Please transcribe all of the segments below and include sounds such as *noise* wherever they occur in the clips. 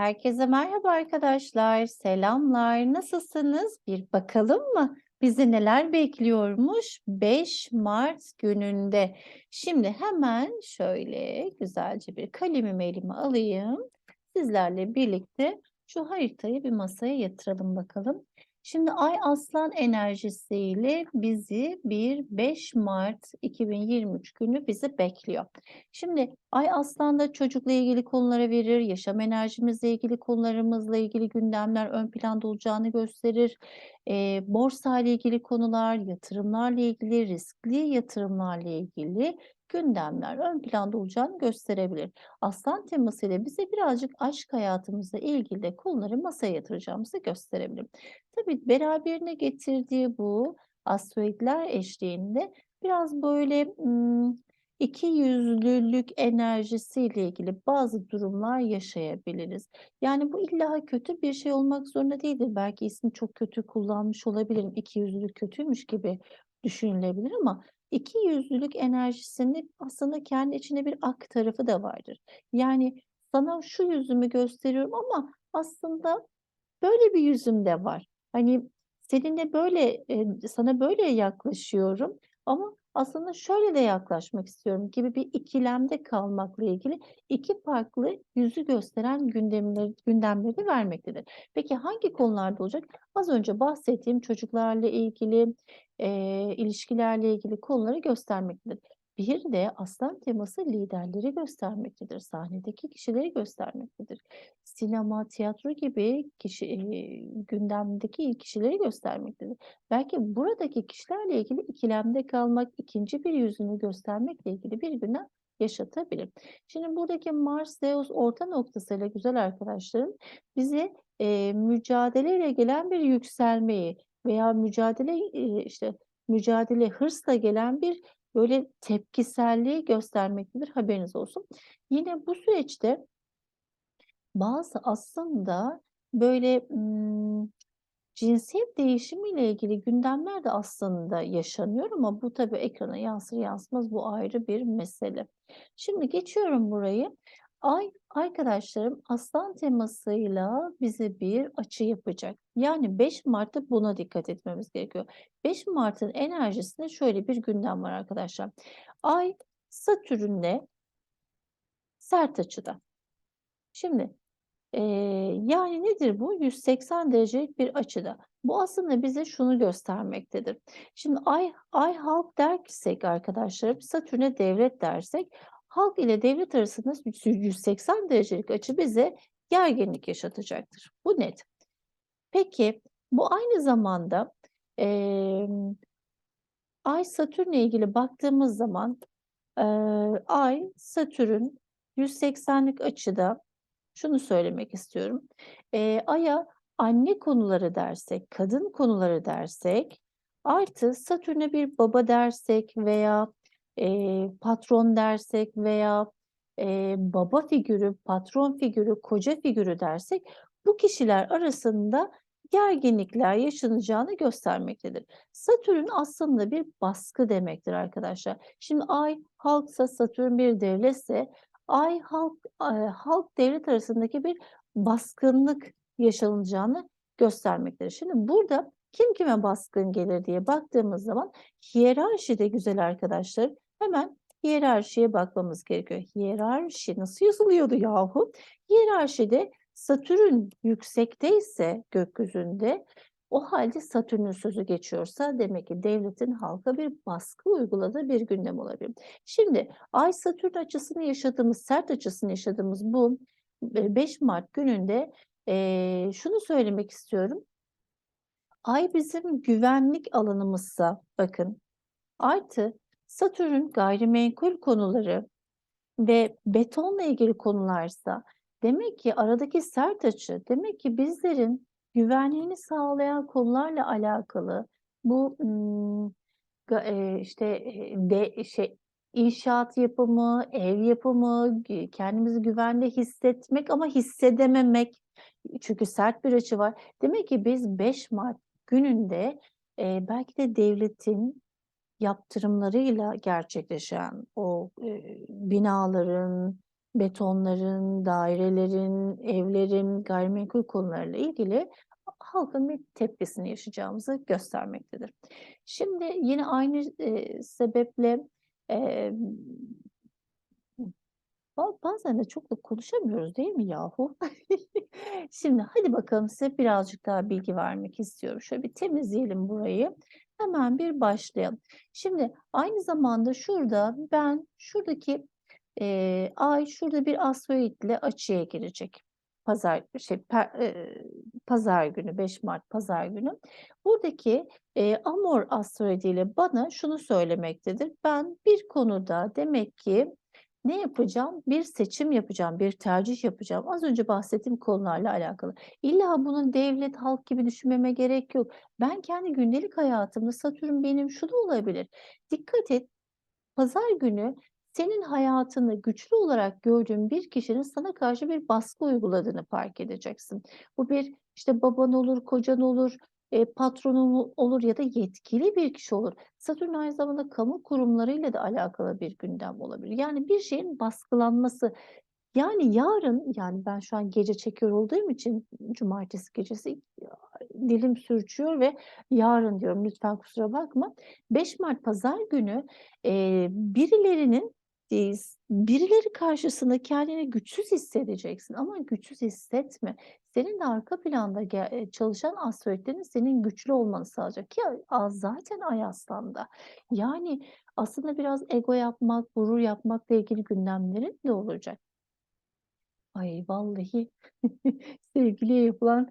Herkese merhaba arkadaşlar, selamlar. Nasılsınız? Bir bakalım mı? Bizi neler bekliyormuş 5 Mart gününde. Şimdi hemen şöyle güzelce bir kalemimi elime alayım. Sizlerle birlikte şu haritayı bir masaya yatıralım bakalım. Şimdi Ay Aslan enerjisiyle bizi bir 5 Mart 2023 günü bizi bekliyor. Şimdi Ay Aslan'da çocukla ilgili konulara verir, yaşam enerjimizle ilgili konularımızla ilgili gündemler ön planda olacağını gösterir. E, borsa ile ilgili konular, yatırımlarla ilgili, riskli yatırımlarla ilgili gündemler ön planda olacağını gösterebilir. Aslan temasıyla bize birazcık aşk hayatımızla ilgili de konuları masaya yatıracağımızı gösterebilir. Tabii beraberine getirdiği bu asteroidler eşliğinde biraz böyle iki yüzlülük enerjisiyle ilgili bazı durumlar yaşayabiliriz. Yani bu illa kötü bir şey olmak zorunda değildir. Belki ismi çok kötü kullanmış olabilirim. İki yüzlülük kötüymüş gibi düşünülebilir ama iki yüzlülük enerjisinin aslında kendi içinde bir ak tarafı da vardır. Yani sana şu yüzümü gösteriyorum ama aslında böyle bir yüzüm de var. Hani seninle böyle e, sana böyle yaklaşıyorum ama aslında şöyle de yaklaşmak istiyorum gibi bir ikilemde kalmakla ilgili iki farklı yüzü gösteren gündemleri, gündemleri vermektedir. Peki hangi konularda olacak? Az önce bahsettiğim çocuklarla ilgili, e, ilişkilerle ilgili konuları göstermektedir. Bir de aslan teması liderleri göstermektedir. Sahnedeki kişileri göstermektedir. Sinema, tiyatro gibi kişi, gündemdeki kişileri göstermektedir. Belki buradaki kişilerle ilgili ikilemde kalmak, ikinci bir yüzünü göstermekle ilgili bir gündem yaşatabilir. Şimdi buradaki Mars-Zeus orta noktasıyla güzel arkadaşlarım bizi e, mücadeleyle gelen bir yükselmeyi veya mücadele e, işte mücadele hırsla gelen bir böyle tepkiselliği göstermektedir. Haberiniz olsun. Yine bu süreçte bazı aslında böyle ım, cinsiyet değişimiyle ilgili gündemler de aslında yaşanıyor ama bu tabii ekrana yansır yansımaz bu ayrı bir mesele. Şimdi geçiyorum burayı. Ay arkadaşlarım aslan temasıyla bize bir açı yapacak. Yani 5 Mart'ta buna dikkat etmemiz gerekiyor. 5 Mart'ın enerjisinde şöyle bir gündem var arkadaşlar. Ay Satürn'le sert açıda. Şimdi e, yani nedir bu? 180 derecelik bir açıda. Bu aslında bize şunu göstermektedir. Şimdi ay, ay halk dersek arkadaşlarım Satürn'e devlet dersek halk ile devlet arasında 180 derecelik açı bize gerginlik yaşatacaktır. Bu net. Peki bu aynı zamanda e, Ay Satürn'le ilgili baktığımız zaman e, Ay Satürn 180'lik açıda şunu söylemek istiyorum. E, Ay'a anne konuları dersek, kadın konuları dersek artı Satürn'e bir baba dersek veya e, patron dersek veya e, baba figürü, patron figürü, koca figürü dersek bu kişiler arasında gerginlikler yaşanacağını göstermektedir. Satürn aslında bir baskı demektir arkadaşlar. Şimdi Ay halksa Satürn bir devletse Ay halk halk devlet arasındaki bir baskınlık yaşanacağını göstermektedir. Şimdi burada kim kime baskın gelir diye baktığımız zaman hiyerarşi de güzel arkadaşlar. Hemen hiyerarşiye bakmamız gerekiyor. Hiyerarşi nasıl yazılıyordu yahu? Hiyerarşide Satürn yüksekteyse gökyüzünde o halde Satürn'ün sözü geçiyorsa demek ki devletin halka bir baskı uyguladığı bir gündem olabilir. Şimdi Ay Satürn açısını yaşadığımız, sert açısını yaşadığımız bu 5 Mart gününde e, şunu söylemek istiyorum. Ay bizim güvenlik alanımızsa bakın artı Satürn gayrimenkul konuları ve betonla ilgili konularsa demek ki aradaki sert açı demek ki bizlerin güvenliğini sağlayan konularla alakalı bu işte de şey inşaat yapımı, ev yapımı, kendimizi güvende hissetmek ama hissedememek çünkü sert bir açı var. Demek ki biz 5 Mart gününde e, belki de devletin yaptırımlarıyla gerçekleşen o e, binaların, betonların, dairelerin, evlerin, gayrimenkul konularıyla ilgili halkın bir tepkisini yaşayacağımızı göstermektedir. Şimdi yine aynı e, sebeple e, bazen de çok da konuşamıyoruz değil mi yahu? *laughs* Şimdi hadi bakalım size birazcık daha bilgi vermek istiyorum. Şöyle bir temizleyelim burayı. Hemen bir başlayalım. Şimdi aynı zamanda şurada ben şuradaki e, ay şurada bir asteroidle açıya girecek. Pazar şey per, e, pazar günü 5 Mart pazar günü. Buradaki e, Amor asteroidiyle bana şunu söylemektedir. Ben bir konuda demek ki ne yapacağım? Bir seçim yapacağım, bir tercih yapacağım. Az önce bahsettiğim konularla alakalı. İlla bunun devlet, halk gibi düşünmeme gerek yok. Ben kendi gündelik hayatımda Satürn benim şu da olabilir. Dikkat et, pazar günü senin hayatını güçlü olarak gördüğün bir kişinin sana karşı bir baskı uyguladığını fark edeceksin. Bu bir işte baban olur, kocan olur, e, patronun olur ya da yetkili bir kişi olur. Satürn aynı zamanda kamu kurumlarıyla da alakalı bir gündem olabilir. Yani bir şeyin baskılanması. Yani yarın, yani ben şu an gece çekiyor olduğum için cumartesi gecesi dilim sürçüyor ve yarın diyorum lütfen kusura bakma. 5 Mart pazar günü e, birilerinin birileri karşısında kendini güçsüz hissedeceksin ama güçsüz hissetme. Senin de arka planda çalışan asteroidlerin senin güçlü olmanı sağlayacak ki zaten Ay Aslan'da. Yani aslında biraz ego yapmak, gurur yapmakla ilgili gündemlerin de olacak. Ay vallahi *laughs* sevgiliye yapılan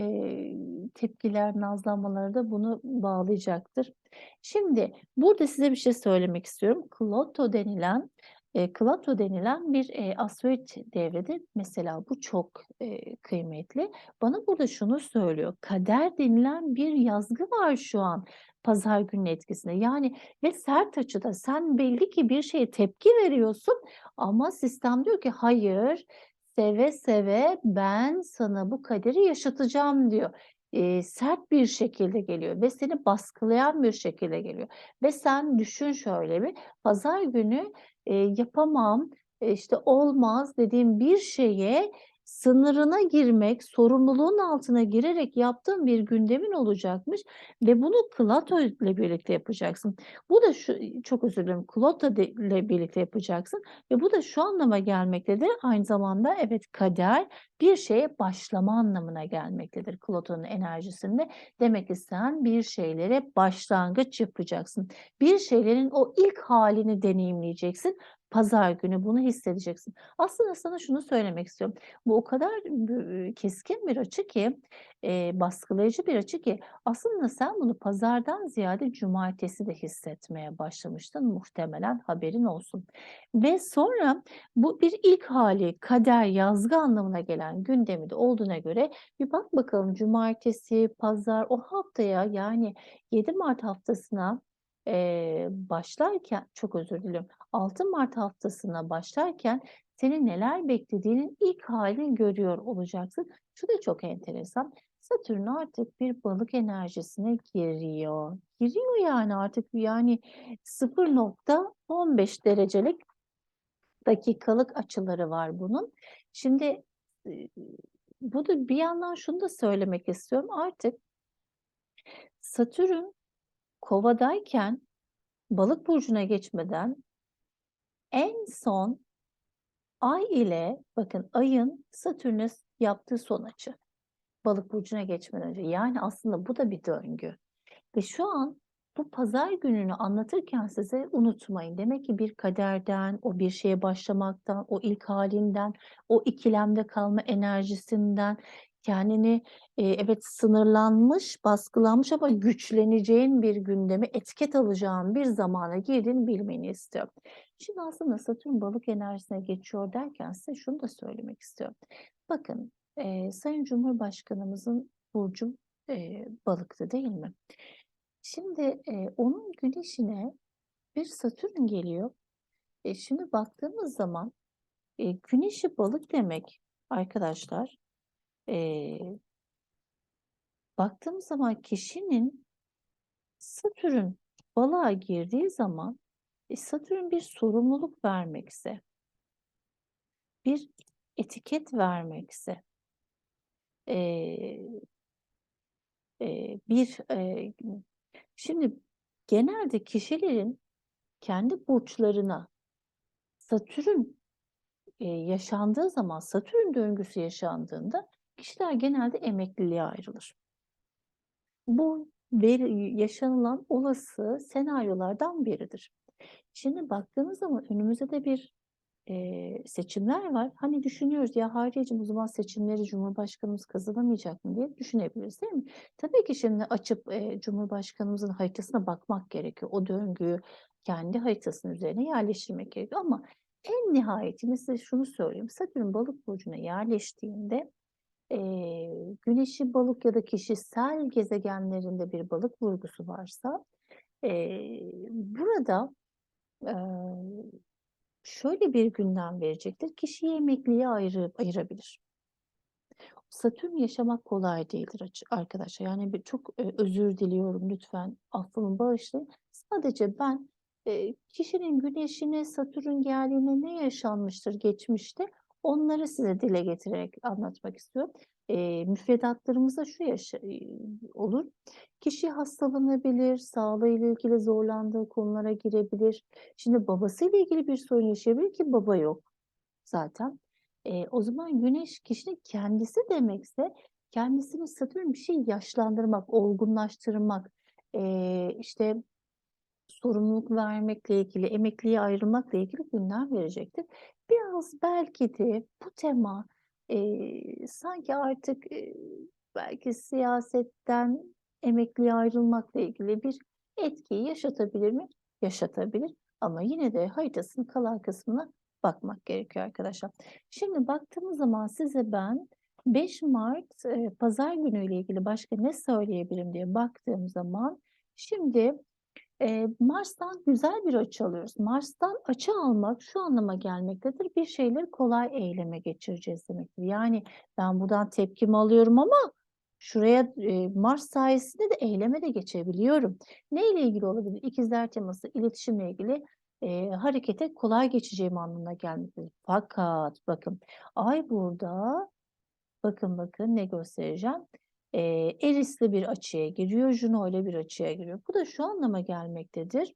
e, tepkiler, nazlanmaları da bunu bağlayacaktır. Şimdi burada size bir şey söylemek istiyorum. Kloto denilen e, Klato denilen bir e, asteroid devredir. Mesela bu çok e, kıymetli. Bana burada şunu söylüyor. Kader denilen bir yazgı var şu an pazar günü etkisinde. Yani ve sert açıda sen belli ki bir şeye tepki veriyorsun ama sistem diyor ki hayır seve seve ben sana bu kaderi yaşatacağım diyor. E, sert bir şekilde geliyor ve seni baskılayan bir şekilde geliyor. Ve sen düşün şöyle bir pazar günü e, yapamam, işte olmaz dediğim bir şeye sınırına girmek, sorumluluğun altına girerek yaptığın bir gündemin olacakmış ve bunu Klato ile birlikte yapacaksın. Bu da şu, çok özür dilerim, Klato ile birlikte yapacaksın ve bu da şu anlama gelmektedir. Aynı zamanda evet kader bir şeye başlama anlamına gelmektedir Klato'nun enerjisinde. Demek ki sen bir şeylere başlangıç yapacaksın. Bir şeylerin o ilk halini deneyimleyeceksin Pazar günü bunu hissedeceksin. Aslında sana şunu söylemek istiyorum. Bu o kadar keskin bir açı ki, e, baskılayıcı bir açı ki aslında sen bunu pazardan ziyade cumartesi de hissetmeye başlamıştın muhtemelen haberin olsun. Ve sonra bu bir ilk hali kader yazgı anlamına gelen gündemi de olduğuna göre bir bak bakalım cumartesi, pazar o haftaya yani 7 Mart haftasına e, başlarken çok özür diliyorum 6 Mart haftasına başlarken seni neler beklediğinin ilk halini görüyor olacaksın. Şu da çok enteresan. Satürn artık bir balık enerjisine giriyor. Giriyor yani artık yani 0.15 derecelik dakikalık açıları var bunun. Şimdi bu da bir yandan şunu da söylemek istiyorum. Artık Satürn kovadayken balık burcuna geçmeden en son ay ile bakın ayın Satürn'e yaptığı son açı. Balık burcuna geçmeden önce. Yani aslında bu da bir döngü. Ve şu an bu pazar gününü anlatırken size unutmayın. Demek ki bir kaderden, o bir şeye başlamaktan, o ilk halinden, o ikilemde kalma enerjisinden kendini e, evet sınırlanmış, baskılanmış ama güçleneceğin bir gündeme etiket alacağın bir zamana girdin bilmeni istiyorum. Şimdi aslında Satürn balık enerjisine geçiyor derken size şunu da söylemek istiyorum. Bakın e, Sayın Cumhurbaşkanımızın burcu e, balıktı değil mi? Şimdi e, onun güneşine bir Satürn geliyor. E, şimdi baktığımız zaman e, güneşi balık demek arkadaşlar e, baktığımız zaman kişinin Satürn balığa girdiği zaman e, Satürn bir sorumluluk vermekse bir etiket vermekse, eee, eee, bir, eee, şimdi genelde kişilerin kendi burçlarına Satürn, eee, yaşandığı zaman, Satürn döngüsü yaşandığında kişiler genelde emekliliğe ayrılır. Bu veri yaşanılan olası senaryolardan biridir. Şimdi baktığımız zaman önümüzde de bir, eee, seçimler var. Hani düşünüyoruz, "Ya, Hahriyeciğim o zaman seçimleri cumhurbaşkanımız kazanamayacak mı?" diye düşünebiliriz, değil mi? Tabii ki şimdi açıp, eee, cumhurbaşkanımızın haritasına bakmak gerekiyor. O döngüyü kendi haritasının üzerine yerleştirmek gerekiyor ama en nihayetinde size şunu söyleyeyim. Satürn Balık burcuna yerleştiğinde, eee, Güneş'i Balık ya da kişisel gezegenlerinde bir Balık vurgusu varsa, eee, burada, eee, şöyle bir gündem verecektir, kişiyi emekliliğe ayrı ayırabilir. Satürn yaşamak kolay değildir arkadaşlar. Yani bir çok, eee, özür diliyorum lütfen affımı bağışlayın. Sadece ben, eee, kişinin Güneş'ine Satürn geldiğinde ne yaşanmıştır geçmişte, onları size dile getirerek anlatmak istiyorum. Eee, müfredatlarımızda şu yaşa olur, kişi hastalanabilir, sağlığıyla ilgili zorlandığı konulara girebilir. Şimdi babasıyla ilgili bir sorun yaşayabilir ki baba yok zaten. Eee, o zaman Güneş kişinin kendisi demekse kendisini Satürn bir şey yaşlandırmak, olgunlaştırmak, eee, işte sorumluluk vermekle ilgili, emekliye ayrılmakla ilgili gündem verecektir. Biraz belki de bu tema, eee, sanki artık, eee, belki siyasetten emekliye ayrılmakla ilgili bir etkiyi yaşatabilir mi? Yaşatabilir ama yine de haritasının kalan kısmına bakmak gerekiyor arkadaşlar. Şimdi baktığımız zaman size ben 5 Mart, eee, pazar günüyle ilgili başka ne söyleyebilirim diye baktığım zaman şimdi, eee, Mars'tan güzel bir açı alıyoruz. Mars'tan açı almak şu anlama gelmektedir, bir şeyleri kolay eyleme geçireceğiz demektir. Yani ben buradan tepkimi alıyorum ama şuraya, eee, Mars sayesinde de eyleme de geçebiliyorum. Neyle ilgili olabilir? İkizler teması, iletişimle ilgili, eee, harekete kolay geçeceğim anlamına gelmektedir. Fakat bakın, Ay burada, bakın bakın ne göstereceğim, eee, Eris'le bir açıya giriyor, Juno'yla bir açıya giriyor. Bu da şu anlama gelmektedir,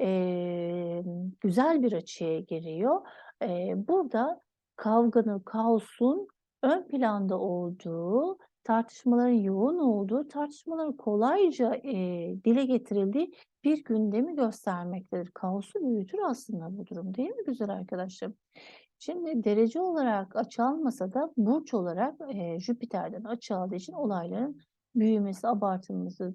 emm, güzel bir açıya giriyor. Eee, burada kavganın, kaosun ön planda olduğu, tartışmaların yoğun olduğu, tartışmaların kolayca, eee, dile getirildiği bir gündemi göstermektedir. Kaosu büyütür aslında bu durum, değil mi güzel arkadaşlarım? Şimdi derece olarak açı almasa da burç olarak, eee, Jüpiter'den açı aldığı için olayların büyümesi, abartılması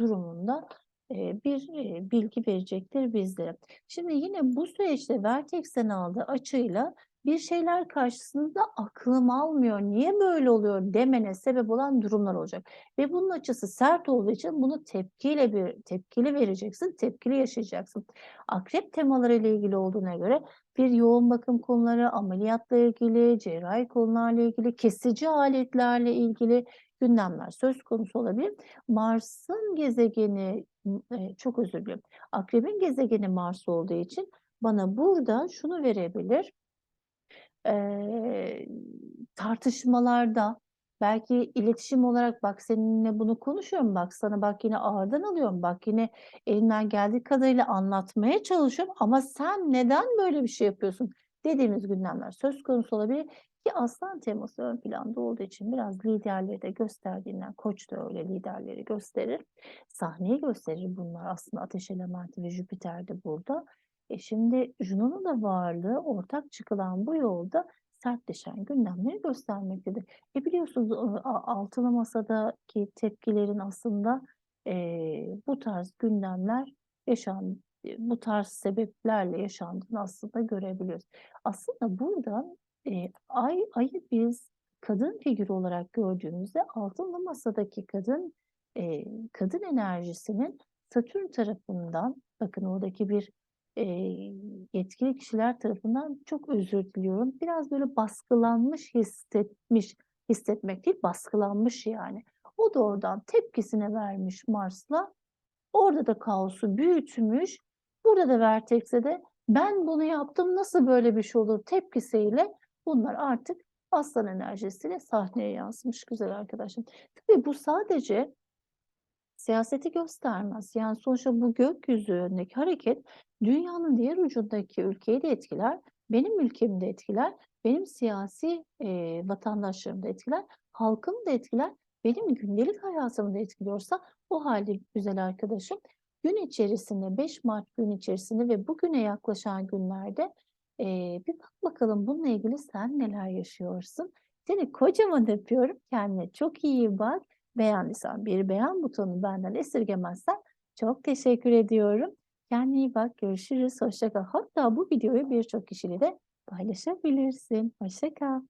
durumunda, bir, bilgi verecektir bizlere. Şimdi yine bu süreçte Vertex'ten aldığı açıyla bir şeyler karşısında aklım almıyor, niye böyle oluyor demene sebep olan durumlar olacak ve bunun açısı sert olduğu için bunu tepkiyle bir tepkili vereceksin, tepkili yaşayacaksın. Akrep temalarıyla ilgili olduğuna göre bir yoğun bakım konuları, ameliyatla ilgili, cerrahi konularla ilgili, kesici aletlerle ilgili gündemler söz konusu olabilir. Mars'ın gezegeni, eee, çok özür dilerim, Akrebin gezegeni Mars olduğu için bana burada şunu verebilir. Eee, tartışmalarda, belki iletişim olarak bak seninle bunu konuşuyorum, bak sana bak yine ağırdan alıyorum, bak yine elimden geldiği kadarıyla anlatmaya çalışıyorum ama sen neden böyle bir şey yapıyorsun dediğimiz gündemler söz konusu olabilir ki Aslan teması ön planda olduğu için biraz liderleri de gösterdiğinden, Koç da öyle liderleri gösterir, sahneyi gösterir bunlar aslında ateş elementi ve Jüpiter de burada. E, şimdi Juno'nun da varlığı ortak çıkılan bu yolda sertleşen gündemleri göstermektedir. E, biliyorsunuz, a altılı masadaki tepkilerin aslında, eee, bu tarz gündemler yaşan eee, bu tarz sebeplerle yaşandığını aslında görebiliyoruz. Aslında burada, eee, ay ayı biz kadın figürü olarak gördüğümüzde altılı masadaki kadın, eee, kadın enerjisinin Satürn tarafından, bakın oradaki bir, eee, yetkili kişiler tarafından çok özür diliyorum, biraz böyle baskılanmış hissetmiş, hissetmek değil, baskılanmış yani. O da oradan tepkisini vermiş Mars'la, orada da kaosu büyütmüş, burada da Vertex'e de ben bunu yaptım, nasıl böyle bir şey olur? tepkisiyle Bunlar artık aslan enerjisiyle sahneye yansımış. Güzel arkadaşım. Tabii bu sadece siyaseti göstermez. Yani sonuçta bu gökyüzündeki hareket dünyanın diğer ucundaki ülkeyi de etkiler, benim ülkemi de etkiler, benim siyasi e, vatandaşlarımı da etkiler, halkımı da etkiler, benim gündelik hayatımı da etkiliyorsa o halde güzel arkadaşım gün içerisinde 5 Mart gün içerisinde ve bugüne yaklaşan günlerde e, bir bak bakalım bununla ilgili sen neler yaşıyorsun. Seni kocaman öpüyorum. Kendine çok iyi bak. Beğendiysen bir beğen butonu benden esirgemezsen çok teşekkür ediyorum. Kendine iyi bak. Görüşürüz. Hoşça kal. Hatta bu videoyu birçok kişiyle de paylaşabilirsin. Hoşça kal.